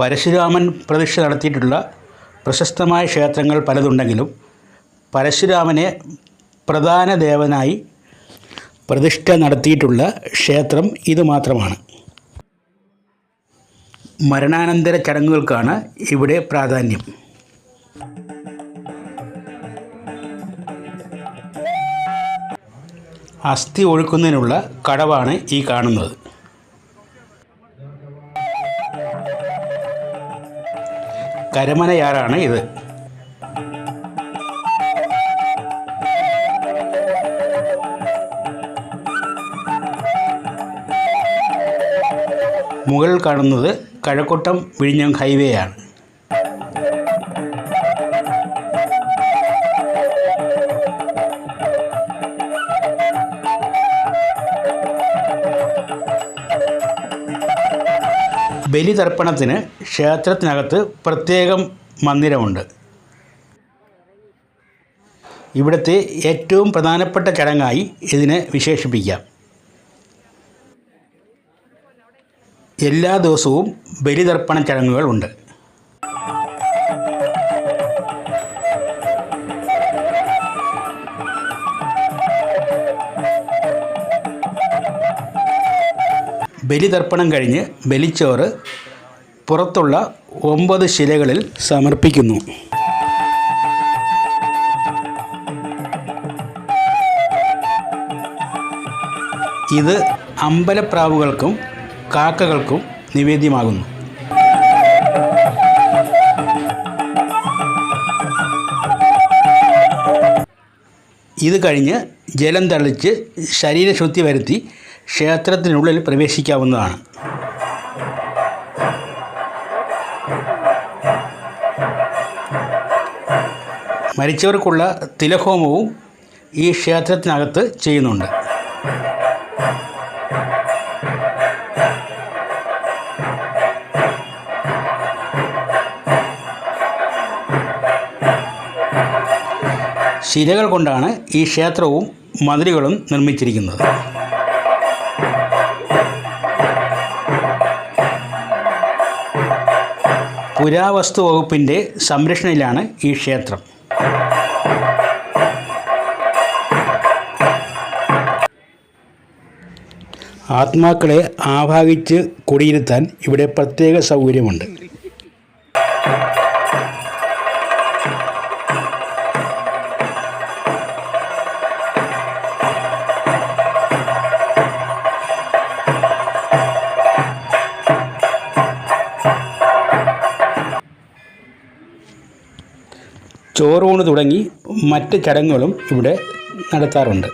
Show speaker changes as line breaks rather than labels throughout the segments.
പരശുരാമൻ പ്രതിഷ്ഠ നടത്തിയിട്ടുള്ള പ്രശസ്തമായ ക്ഷേത്രങ്ങൾ പലതുണ്ടെങ്കിലും പരശുരാമനെ പ്രധാന ദേവനായി പ്രതിഷ്ഠ നടത്തിയിട്ടുള്ള ക്ഷേത്രം ഇത് മാത്രമാണ്. മരണാനന്തര ചടങ്ങുകൾക്കാണ് ഇവിടെ പ്രാധാന്യം. അസ്ഥി ഒഴുക്കുന്നതിനുള്ള കടവാണ് ഈ കാണുന്നത്. കരമനയാറാണ് ഇത്. മുകളിൽ കാണുന്നത് കഴക്കൂട്ടം വിഴിഞ്ഞം ഹൈവേ ആണ് ബലിതർപ്പണത്തിന് ക്ഷേത്രത്തിനകത്ത് പ്രത്യേകം മന്ദിരമുണ്ട്. ഇവിടുത്തെ ഏറ്റവും പ്രധാനപ്പെട്ട ചടങ്ങായി ഇതിനെ വിശേഷിപ്പിക്കാം. എല്ലാ ദിവസവും ബലിതർപ്പണ ചടങ്ങുകൾ ബലിതർപ്പണം കഴിഞ്ഞ് ബലിച്ചോറ് പുറത്തുള്ള ഒമ്പത് ശിലകളിൽ സമർപ്പിക്കുന്നു. ഇത് അമ്പലപ്രാവുകൾക്കും കാക്കകൾക്കും നിവേദ്യമാകുന്നു. ഇത് കഴിഞ്ഞ് ജലം തളിച്ച് ശരീരശുദ്ധി വരുത്തി ക്ഷേത്രത്തിനുള്ളിൽ പ്രവേശിക്കാവുന്നതാണ്. മരിച്ചവർക്കുള്ള തിലഹോമവും ഈ ക്ഷേത്രത്തിനകത്ത് ചെയ്യുന്നുണ്ട്. ശിലകൾ കൊണ്ടാണ് ഈ ക്ഷേത്രവും മതിലുകളും നിർമ്മിച്ചിരിക്കുന്നത്. പുരാവസ്തു വകുപ്പിന്റെ സംരക്ഷണയിലാണ് ഈ ക്ഷേത്രം. ആത്മാക്കളെ ആവാഹിച്ച് കുടിയിരുത്താൻ ഇവിടെ പ്രത്യേക സൗകര്യമുണ്ട്. ചോറൂണ് തുടങ്ങി മറ്റ് ചടങ്ങുകളും ഇവിടെ നടത്താറുണ്ട്.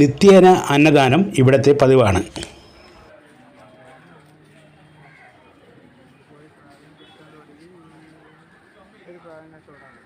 നിത്യേന അന്നദാനം ഇവിടുത്തെ പതിവാണ്. చూడాలి